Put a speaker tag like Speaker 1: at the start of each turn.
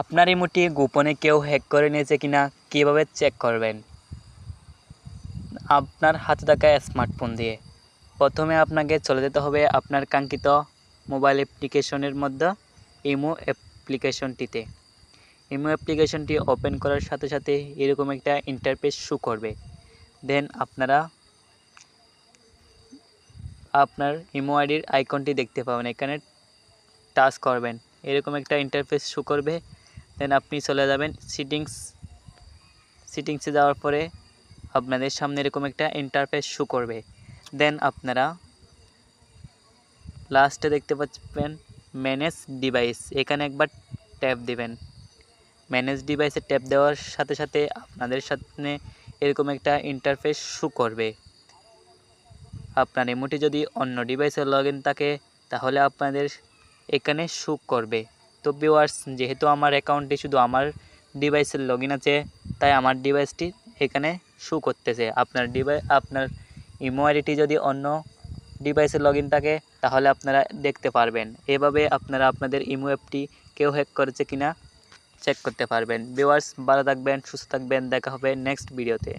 Speaker 1: আপনার ইমোটি গোপনে কেউ হ্যাক করে নিয়েছে কিনা, কীভাবে চেক করবেন? আপনার হাতে থাকা স্মার্টফোন দিয়ে। প্রথমে আপনাকে চলে যেতে হবে আপনার কাঙ্ক্ষিত মোবাইল অ্যাপ্লিকেশনের মধ্যে ইমো অ্যাপ্লিকেশনটিতে ইমো অ্যাপ্লিকেশনটি ওপেন করার সাথে সাথে এরকম একটা ইন্টারফেস শো করবে। দেন আপনারা আপনার ইমো আইডির আইকনটি দেখতে পাবেন। এখানে টাচ করবেন। এরকম একটা ইন্টারফেস শো করবে। দেন আপনি চলে যাবেন সিটিংস সিটিংসে যাওয়ার পরে আপনাদের সামনে এরকম একটা ইন্টারফেস শু করবে। দেন আপনারা লাস্টে দেখতে পাচ্ছেন ম্যানেজ ডিভাইস এখানে একবার ট্যাপ দিবেন। ম্যানেজ ডিভাইসে ট্যাপ দেওয়ার সাথে সাথে আপনাদের সামনে এরকম একটা ইন্টারফেস শু করবে। আপনার ইমোটি যদি অন্য ডিভাইসে লগ ইন থাকে, তাহলে আপনাদের এখানে শু করবে। তো ভিউয়ার্স যেহেতু আমার অ্যাকাউন্টটি শুধু আমার ডিভাইসের লগ আছে, তাই আমার ডিভাইসটি এখানে শো করতেছে। আপনার ডিভাইস আপনার ইমো আইডিটি যদি অন্য ডিভাইসে লগ থাকে, তাহলে আপনারা দেখতে পারবেন। এভাবে আপনারা আপনাদের ইমো অ্যাপটি কেউ হ্যাক করেছে কিনা চেক করতে পারবেন। ভিউয়ার্স ভালো থাকবেন, সুস্থ থাকবেন, দেখা হবে নেক্সট ভিডিওতে